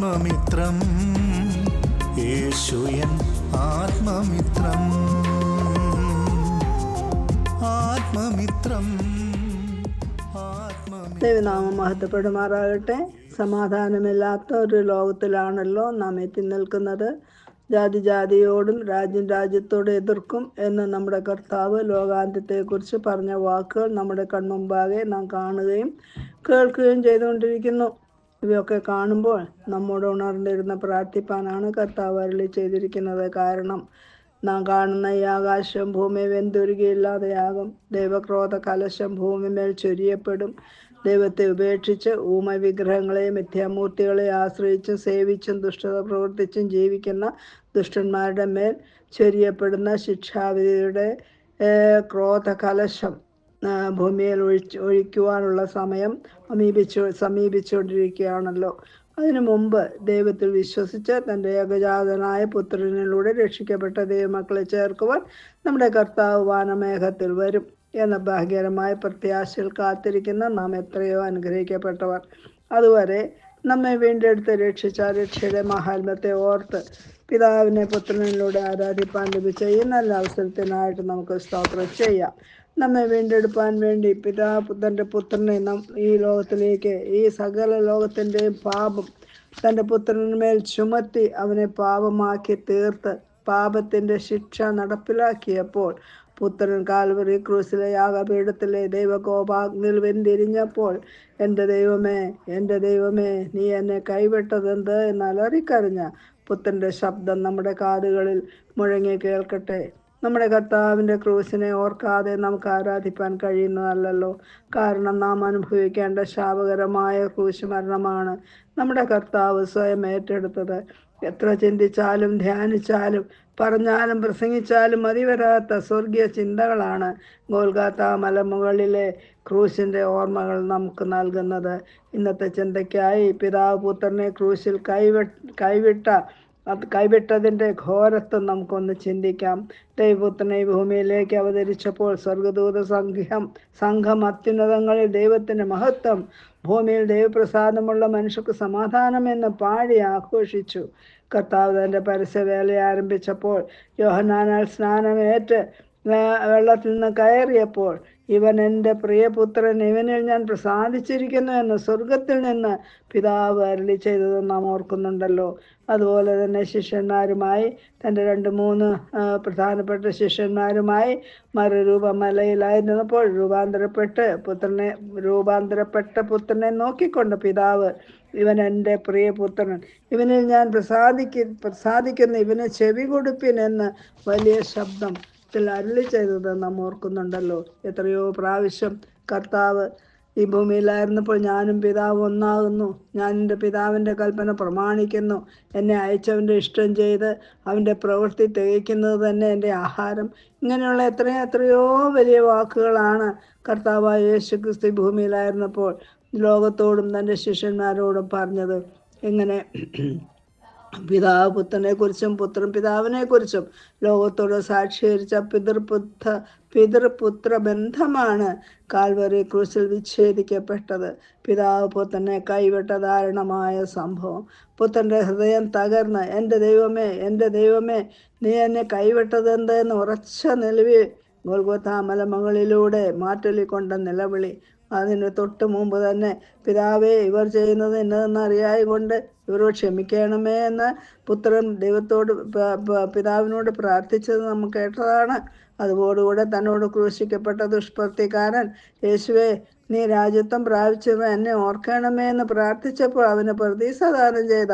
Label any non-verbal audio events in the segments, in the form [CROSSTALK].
ആത്മമിത്രം. യേശുയൻ ആത്മമിത്രം. ആത്മമിത്രം. ദൈവനാമം മഹത്വപ്പെടുമാറാകട്ടെ. സമാധാനമില്ലാത്ത ഒരു ലോകത്തിലാണല്ലോ നാം എത്തി നിൽക്കുന്നത്. ജാതി ജാതിയോടും രാജ്യം രാജ്യത്തോടും എതിർക്കും എന്ന് നമ്മുടെ കർത്താവ് ലോകാന്ത്യത്തെക്കുറിച്ച് പറഞ്ഞ വാക്കുകൾ നമ്മുടെ കൺമുമ്പാകെ നാം കാണുകയും കേൾക്കുകയും ചെയ്തുകൊണ്ടിരിക്കുന്നു. ഇവയൊക്കെ കാണുമ്പോൾ നമ്മോട് ഉണർന്നിരുന്ന പ്രാർത്ഥിപ്പാനാണ് കർത്താവ് അരളി ചെയ്തിരിക്കുന്നത്. കാരണം നാം കാണുന്ന ഈ ആകാശം ഭൂമി വെന്തുരുകിയില്ലാതെയാകും. ദൈവക്രോധ കലശം ഭൂമിമേൽ ചൊരിയപ്പെടും. ദൈവത്തെ ഉപേക്ഷിച്ച് ഊമ വിഗ്രഹങ്ങളെയും മിഥ്യാമൂർത്തികളെ ആശ്രയിച്ചും സേവിച്ചും ദുഷ്ടത പ്രവർത്തിച്ചും ജീവിക്കുന്ന ദുഷ്ടന്മാരുടെ മേൽ ചൊരിയപ്പെടുന്ന ശിക്ഷാവിധിയുടെ ക്രോധ കലശം. ഭൂമിയിൽ ഒഴിച്ച് ഒഴിക്കുവാനുള്ള സമയം സമീപിച്ചു സമീപിച്ചുകൊണ്ടിരിക്കുകയാണല്ലോ. അതിനു മുമ്പ് ദൈവത്തിൽ വിശ്വസിച്ച് തന്റെ ഏകജാതനായ പുത്രനിലൂടെ രക്ഷിക്കപ്പെട്ട ദൈവമക്കളെ ചേർക്കുവാൻ നമ്മുടെ കർത്താവ് വാനമേഘത്തിൽ വരും എന്ന ഭാഗ്യകരമായ പ്രത്യാശയിൽ കാത്തിരിക്കുന്ന നാം എത്രയോ അനുഗ്രഹിക്കപ്പെട്ടവർ. അതുവരെ നമ്മെ വീണ്ടെടുത്ത് രക്ഷിച്ച രക്ഷയുടെ മഹാത്മ്യത്തെ ഓർത്ത് പിതാവിനെ പുത്രനിലൂടെ ആരാധിപ്പാൻ ലഭിച്ച ഈ നല്ല അവസരത്തിനായിട്ട് നമുക്ക് സ്തോത്രം ചെയ്യാം. നമ്മെ വീണ്ടെടുപ്പാൻ വേണ്ടി പിതാ തന്റെ പുത്രനെ നം ഈ ലോകത്തിലേക്ക് ഈ സകല ലോകത്തിന്റെയും പാപം തന്റെ പുത്രന്മേൽ ചുമത്തി അവനെ പാപമാക്കി തീർത്ത് പാപത്തിന്റെ ശിക്ഷ നടപ്പിലാക്കിയപ്പോൾ പുത്രൻ കാൽവറി ക്രൂസിലെ യാഗപീഠത്തിലെ ദൈവകോപാഗ്നിൽ വെന്തിരിഞ്ഞപ്പോൾ എന്റെ ദൈവമേ എന്റെ ദൈവമേ നീ എന്നെ കൈവിട്ടതെന്ത്? എന്ന് അലറിക്കറിഞ്ഞ പുത്രന്റെ ശബ്ദം നമ്മുടെ കാതുകളിൽ മുഴങ്ങി കേൾക്കട്ടെ. നമ്മുടെ കർത്താവിന്റെ ക്രൂസിനെ ഓർക്കാതെ നമുക്ക് ആരാധിപ്പാൻ കഴിയുന്നതല്ലല്ലോ. കാരണം നാം അനുഭവിക്കേണ്ട ശാപകരമായ ക്രൂശ് മരണമാണ് നമ്മുടെ കർത്താവ് സ്വയം ഏറ്റെടുത്തത്. എത്ര ചിന്തിച്ചാലും ധ്യാനിച്ചാലും പറഞ്ഞാലും പ്രസംഗിച്ചാലും മതി വരാത്ത സ്വർഗീയ ചിന്തകളാണ് ഗോൽഗാത്ത മലമുകളിലെ ക്രൂശിന്റെ ഓർമ്മകൾ നമുക്ക് നൽകുന്നത്. ഇന്നത്തെ ചിന്തയ്ക്കായി പിതാവ് പുത്രനെ ക്രൂശിൽ കൈവി കൈവിട്ട അത് കൈവിട്ടതിന്റെ ഘോരത്വം നമുക്കൊന്ന് ചിന്തിക്കാം. ദൈവപുത്രനെ ഭൂമിയിലേക്ക് അവതരിച്ചപ്പോൾ സ്വർഗദൂത സംഘം സംഘം അത്യുന്നതങ്ങളിൽ ദൈവത്തിന്റെ മഹത്വം ഭൂമിയിൽ ദൈവപ്രസാദമുള്ള മനുഷ്യർക്ക് സമാധാനം എന്ന് പാടി ആഘോഷിച്ചു. കർത്താവ് തന്റെ പരസ്യവേല ആരംഭിച്ചപ്പോൾ യോഹനാനാൽ സ്നാനമേറ്റ് വെള്ളത്തിൽ നിന്ന് കയറിയപ്പോൾ ഇവൻ എന്റെ പ്രിയപുത്രൻ ഇവനിൽ ഞാൻ പ്രസാദിച്ചിരിക്കുന്നു എന്ന് സ്വർഗത്തിൽ നിന്ന് പിതാവ് അരളി ചെയ്തത് നാം ഓർക്കുന്നുണ്ടല്ലോ. അതുപോലെ തന്നെ ശിഷ്യന്മാരുമായി തന്റെ രണ്ട് മൂന്ന് പ്രധാനപ്പെട്ട ശിഷ്യന്മാരുമായി മറുരൂപമലയിലായിരുന്നപ്പോൾ രൂപാന്തരപ്പെട്ട് പുത്രനെ രൂപാന്തരപ്പെട്ട പുത്രനെ നോക്കിക്കൊണ്ട് പിതാവ് ഇവൻ എന്റെ പ്രിയപുത്രൻ ഇവനിൽ ഞാൻ പ്രസാദിക്ക പ്രസാദിക്കുന്ന ഇവന് ചെവി കൊടുപ്പിൻ എന്ന് വലിയ ശബ്ദം ത്തിൽ അരുളി ചെയ്തത് നാം ഓർക്കുന്നുണ്ടല്ലോ. എത്രയോ പ്രാവശ്യം കർത്താവ് ഈ ഭൂമിയിലായിരുന്നപ്പോൾ ഞാനും പിതാവ് ഒന്നാകുന്നു. ഞാൻ എന്റെ പിതാവിന്റെ കൽപ്പന പ്രമാണിക്കുന്നു. എന്നെ അയച്ചവന്റെ ഇഷ്ടം ചെയ്ത് അവന്റെ പ്രവൃത്തി തികയ്ക്കുന്നത് തന്നെ എന്റെ ആഹാരം. ഇങ്ങനെയുള്ള എത്രയോ എത്രയോ വലിയ വാക്കുകളാണ് കർത്താവായ യേശു ക്രിസ്തു ഭൂമിയിലായിരുന്നപ്പോൾ ലോകത്തോടും തന്റെ ശിഷ്യന്മാരോടും പറഞ്ഞത്. എങ്ങനെ പിതാവ് പുത്രനെ കുറിച്ചും പുത്രൻ പിതാവിനെ കുറിച്ചും ലോകത്തോട് സാക്ഷീകരിച്ച പിതൃപുത്ര പിതൃപുത്ര ബന്ധമാണ് കാൽവറി ക്രൂസിൽ വിച്ഛേദിക്കപ്പെട്ടത്. പിതാവ് പുത്രനെ കൈവിട്ട ദാരുണമായ സംഭവം. പുത്രന്റെ ഹൃദയം തകർന്ന് എന്റെ ദൈവമേ എന്റെ ദൈവമേ നീ എന്നെ കൈവിട്ടത് എന്ന് ഉറച്ച നിലവിൽ ഗോൽഗോത്ത മലമുകളിലൂടെ മാറ്റൊലിക്കൊണ്ട നിലവിളി. അതിന് തൊട്ട് മുമ്പ് തന്നെ പിതാവേ ഇവർ ചെയ്യുന്നത് എന്നതെന്ന് അറിയായി കൊണ്ട് ഇവരോട് ക്ഷമിക്കണമേ എന്ന് പുത്രൻ ദൈവത്തോട് പിതാവിനോട് പ്രാർത്ഥിച്ചത് നമ്മൾ കേട്ടതാണ്. അതുപോടുകൂടെ തന്നോട് ക്രൂശിക്കപ്പെട്ട ദുഷ്പ്രവർത്തിക്കാരൻ യേശുവേ നീ രാജ്യത്വം പ്രാപിച്ചവ എന്നെ ഓർക്കണമേ എന്ന് പ്രാർത്ഥിച്ചപ്പോൾ അവന് പ്രതീസദാനം ചെയ്ത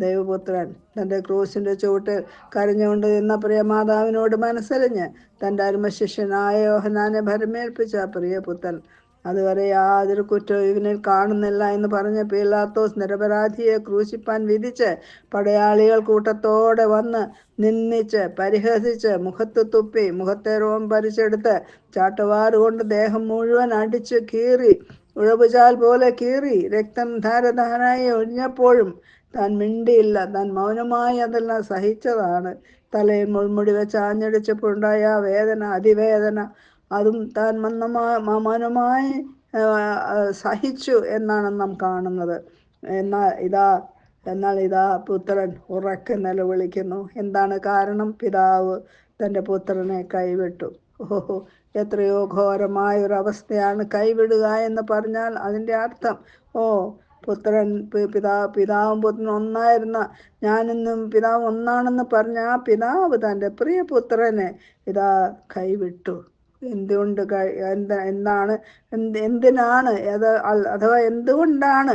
ദൈവപുത്രൻ തന്റെ ക്രൂശിന്റെ ചുവട്ടിൽ കരഞ്ഞുകൊണ്ട് നിന്ന പ്രിയമാതാവിനോട് മനസ്സലിഞ്ഞ് തന്റെ അരുമശിഷ്യനായ യോഹനാനെ ഭരമേൽപ്പിച്ച പ്രിയപുത്രൻ അതുവരെ യാതൊരു കുറ്റവും ഇവനിൽ കാണുന്നില്ല എന്ന് പറഞ്ഞ പീലാത്തോസ് നിരപരാധിയെ ക്രൂശിപ്പാൻ വിധിച്ച് പടയാളികൾ കൂട്ടത്തോടെ വന്ന് നിന്നിച്ച് പരിഹസിച്ച് മുഖത്ത് തുപ്പി മുഖത്തെ രോം പരിച്ചെടുത്ത് ചാട്ടുവാറുകൊണ്ട് ദേഹം മുഴുവൻ അടിച്ച് കീറി ഉഴവുചാൽ പോലെ കീറി രക്തം ധാരധാരായി ഒഴിഞ്ഞപ്പോഴും താൻ മിണ്ടിയില്ല. താൻ മൗനമായി അതെല്ലാം സഹിച്ചതാണ്. തലയിൽ മുൾമുടി വെച്ച് ആഞ്ഞടിച്ചപ്പോഴുണ്ടായ വേദന അതിവേദന അതും താൻ മന്ദമായ മൗനമായി സഹിച്ചു എന്നാണ് നാം കാണുന്നത്. എന്നാൽ ഇതാ എന്നാൽ ഇതാ പുത്രൻ ഉറക്കെ നിലവിളിക്കുന്നു. എന്താണ് കാരണം? പിതാവ് തന്റെ പുത്രനെ കൈവിട്ടു. ഓഹോ എത്രയോ ഘോരമായ ഒരു അവസ്ഥയാണ് കൈവിടുക എന്ന് പറഞ്ഞാൽ അതിന്റെ അർത്ഥം ഓ പുത്രൻ പിതാ പിതാവും പുത്രനും ഒന്നായിരുന്ന ഞാനിന്നും പിതാവ് ഒന്നാണെന്ന് പറഞ്ഞ ആ പിതാവ് തന്റെ പ്രിയ പുത്രനെ ഇതാ കൈവിട്ടു. എന്തുകൊണ്ട് എന്താണ് എന്ത് എന്തിനാണ് അത് അഥവാ എന്തുകൊണ്ടാണ്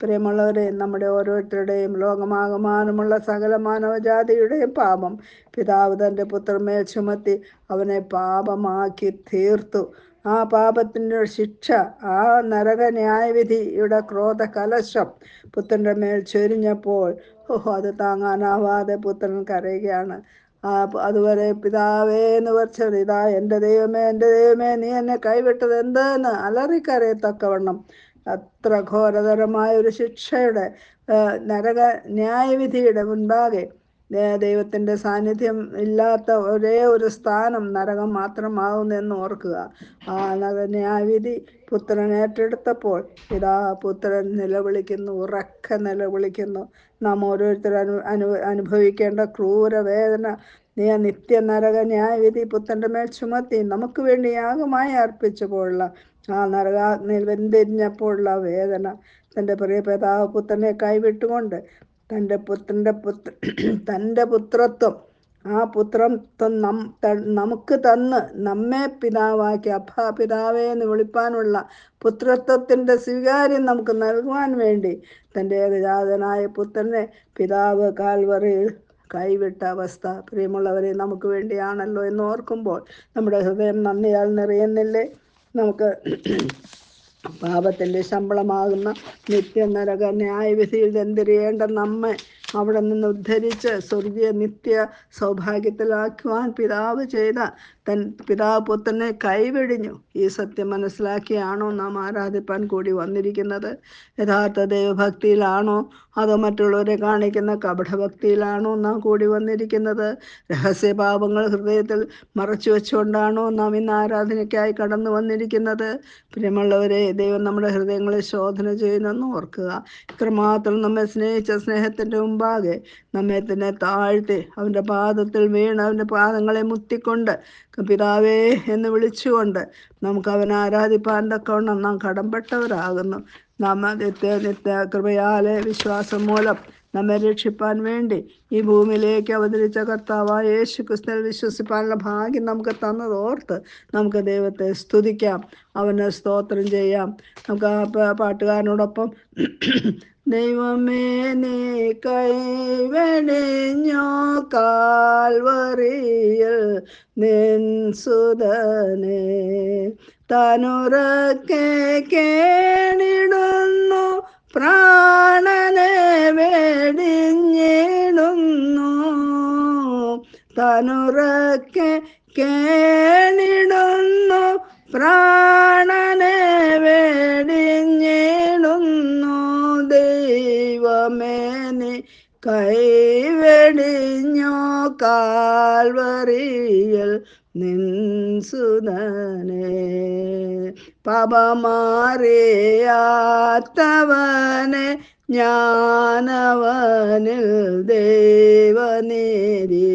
പ്രിയമുള്ളവരെ നമ്മുടെ ഓരോരുത്തരുടെയും ലോകമാകമാനമുള്ള സകല മാനവജാതിയുടെയും പാപം പിതാവ് തന്റെ പുത്രമേൽ ചുമത്തി അവനെ പാപമാക്കി തീർത്തു. ആ പാപത്തിന്റെ ശിക്ഷ ആ നരക ന്യായവിധിയുടെ ക്രോധ കലശം പുത്രന്റെ മേൽ ചൊരിഞ്ഞപ്പോൾ ഓഹോ അത് താങ്ങാനാവാതെ പുത്രൻ കരയുകയാണ്. ആ അതുവരെ പിതാവേ എന്ന് വച്ചത് ഇതാ എന്റെ ദൈവമേ എന്റെ ദൈവമേ നീ എന്നെ കൈവിട്ടത് എന്തെന്ന്? അലറിക്കരയത്തക്കവണ്ണം. അത്ര ഘോരതരമായ ഒരു ശിക്ഷയുടെ നരക ന്യായവിധിയുടെ മുൻപാകെ ദൈവത്തിന്റെ സാന്നിധ്യം ഇല്ലാത്ത ഒരേ ഒരു സ്ഥാനം നരകം മാത്രമാകുന്നെന്ന് ഓർക്കുക. ആ ന്യായവിധി പുത്രൻ ഏറ്റെടുത്തപ്പോൾ ഇതാ പുത്രൻ നിലവിളിക്കുന്നു ഉറക്കെ നിലവിളിക്കുന്നു. നാം ഓരോരുത്തരും അനു അനു അനുഭവിക്കേണ്ട ക്രൂര വേദന നീ നിത്യ നരക ന്യായവിധി പുത്രന്റെ മേൽ ചുമത്തി നമുക്ക് വേണ്ടി യാഗമായി അർപ്പിച്ചപ്പോഴുള്ള ആ നരകാഗ്നിൽ വെന്തിരിഞ്ഞപ്പോഴുള്ള വേദന. തന്റെ പ്രിയ പിതാവ് പുത്രനെ കൈവിട്ടുകൊണ്ട് തന്റെ പുത്രന്റെ പുത്ര തന്റെ [CLEARS THROAT] പുത്രത്വം ആ പുത്രത്വം നം നമുക്ക് തന്ന് നമ്മെ പിതാവാക്കി അപ്പ പിതാവേ എന്ന് വിളിപ്പാനുള്ള പുത്രത്വത്തിന്റെ സ്വീകാര്യം നമുക്ക് നൽകുവാൻ വേണ്ടി തന്റെ ഏകജാതനായ പുത്രനെ പിതാവ് കാൽവറിയിൽ കൈവിട്ട അവസ്ഥ പ്രിയമുള്ളവരെ നമുക്ക് വേണ്ടിയാണല്ലോ എന്ന് ഓർക്കുമ്പോൾ നമ്മുടെ ഹൃദയം നന്ദിയാൽ നിറയുന്നില്ലേ? നമുക്ക് പാപത്തിന്റെ ശമ്പളമാകുന്ന നിത്യ നരക ന്യായവിധിയിൽ എന്തിരിയേണ്ട നമ്മെ? അവിടെ നിന്ന് ഉദ്ധരിച്ച് സ്വർഗീയ നിത്യ സൗഭാഗ്യത്തിലാക്കുവാൻ പിതാവ് ചെയ്ത തൻ പിതാവ് പുത്രനെ കൈവെടിഞ്ഞു. ഈ സത്യം മനസ്സിലാക്കിയാണോ നാം ആരാധിപ്പാൻ കൂടി വന്നിരിക്കുന്നത്? യഥാർത്ഥ ദൈവഭക്തിയിലാണോ അതോ മറ്റുള്ളവരെ കാണിക്കുന്ന കപടഭക്തിയിലാണോ നാം കൂടി വന്നിരിക്കുന്നത്? രഹസ്യഭാവങ്ങൾ ഹൃദയത്തിൽ മറച്ചു വെച്ചുകൊണ്ടാണോ നാം ഇന്ന് ആരാധനയ്ക്കായി കടന്നു വന്നിരിക്കുന്നത്? പ്രിയമുള്ളവരെ ദൈവം നമ്മുടെ ഹൃദയങ്ങളെ ശോധന ചെയ്യുന്നെന്ന് ഓർക്കുക. ഇത്രമാത്രം നമ്മെ സ്നേഹിച്ച സ്നേഹത്തിന്റെ മുമ്പാകെ നമ്മെ തന്നെ താഴ്ത്തി അവന്റെ പാദത്തിൽ വീണ് അവന്റെ പാദങ്ങളെ മുത്തിക്കൊണ്ട് പിതാവേ എന്ന് വിളിച്ചുകൊണ്ട് നമുക്ക് അവൻ ആരാധിപ്പാൻ തക്കവണ്ണം നാം കടംപെട്ടവരാകുന്നു നാം നിത്യ നിത്യ കൃപയാലെ വിശ്വാസം മൂലം നമ്മെ രക്ഷിപ്പാൻ വേണ്ടി ഈ ഭൂമിയിലേക്ക് അവതരിച്ച കർത്താവായ യേശു ക്രിസ്തുവിൽ വിശ്വസിപ്പാനുള്ള ഭാഗ്യം നമുക്ക് തന്നത് ഓർത്ത് നമുക്ക് ദൈവത്തെ സ്തുതിക്കാം. അവന് സ്തോത്രം ചെയ്യാം. നമുക്ക് ആ പാട്ടുകാരനോടൊപ്പം ദൈവമേ നീ കൈവെടിഞ്ഞോ കാൽവറിയിൽ നിൻ സുതനെ തനുറക്കെ കേണിടുന്നു പ്രാണനെ വേടിഞ്ഞിടുന്നു. തനുറക്കെ കേണിടുന്നു പ്രാണനെ വേടിഞ്ഞിടുന്നു. ദൈവമേ നീ കൈവെടിഞ്ഞോ കാൽവറിയൽ നിൻ സുതനെ ജ്ഞാനവനിൽ ദേവനേരി. ദേവനേരി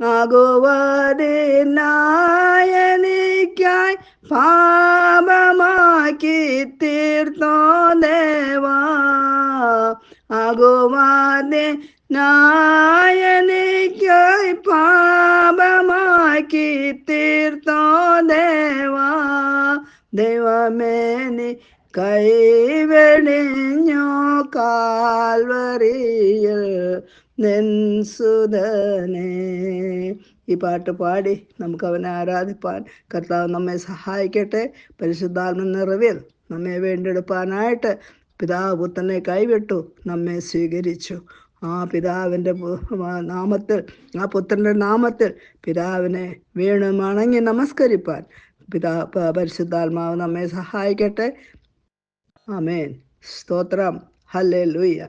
ആകുവതിനായനിക്കായി പാപമാക്കി തീർത്തോ ദേവാ. ആകുവാതെ നായനിക്കായി പാപമാക്കി തീർത്തോ ദേവാ. ദൈവമേനി കൈവെടിഞ്ഞോ കാൽവറിയിൽ നെൻസുതനെ ഈ പാട്ട് പാടി നമുക്ക് അവനെ ആരാധിപ്പാൻ കർത്താവ് നമ്മെ സഹായിക്കട്ടെ. പരിശുദ്ധാത്മ നിറവിൽ നമ്മെ വീണ്ടെടുപ്പാനായിട്ട് പിതാവ് തന്നെ കൈവിട്ടു നമ്മെ സ്വീകരിച്ചു. ആ പിതാവിന്റെ നാമത്തിൽ ആ പുത്രന്റെ നാമത്തിൽ പിതാവിനെ വീണ് മണങ്ങി നമസ്കരിപ്പാൻ. പിതാ പരിശുദ്ധാത്മാവ് നമ്മെ സഹായിക്കട്ടെ. ആമേൻ. സ്തോത്രം. ഹല്ലേ ലൂയ്യ